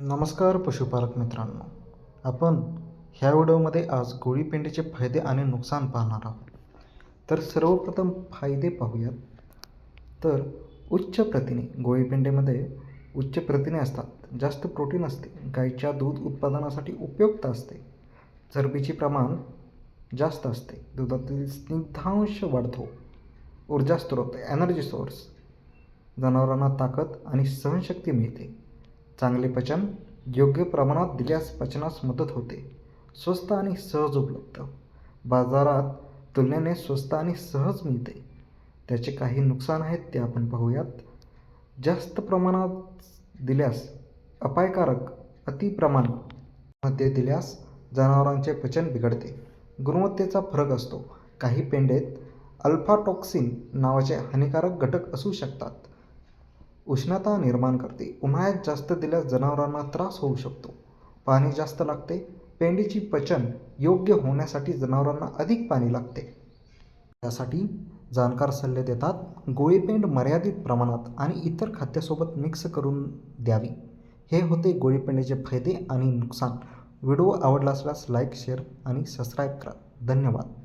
नमस्कार पशुपालक मित्रांनो. आपण ह्या व्हिडिओमध्ये आज गोळीपेंडीचे फायदे आणि नुकसान पाहणार आहोत. तर सर्वप्रथम फायदे पाहूयात. तर उच्च प्रथिने गोळीपेंडीमध्ये उच्च प्रथिने असतात. जास्त प्रोटीन असते. गाईच्या दूध उत्पादनासाठी उपयुक्त असते. चरबीचे प्रमाण जास्त असते. दुधातील स्निग्धांश वाढतो. ऊर्जा स्त्रोत एनर्जी सोर्स जनावरांना ताकद आणि सहनशक्ती मिळते. चांगले पचन योग्य प्रमाणात दिल्यास पचनास मदत होते. स्वस्त आणि सहज उपलब्ध. बाजारात तुलनेने स्वस्त आणि सहज मिळते. त्याचे काही नुकसान आहेत ते आपण पाहूयात. जास्त प्रमाणात दिल्यास अपायकारक अतिप्रमाणामध्ये दिल्यास जनावरांचे पचन बिघडते. गुणवत्तेचा फरक असतो. काही पेंडेत अल्फाटॉक्सिन नावाचे हानिकारक घटक असू शकतात. उष्णता निर्माण करते. उन्हाळ्यात जास्त दिल्यास जनावरांना त्रास होऊ शकतो. पाणी जास्त लागते. पेंडीची पचन योग्य होण्यासाठी जनावरांना अधिक पाणी लागते. त्यासाठी जाणकार सल्ले देतात गोळीपेंड मर्यादित प्रमाणात आणि इतर खाद्यासोबत मिक्स करून द्यावी. हे होते गोळीपेंडीचे फायदे आणि नुकसान. व्हिडिओ आवडला असल्यास लाईक शेअर आणि सबस्क्राईब करा. धन्यवाद.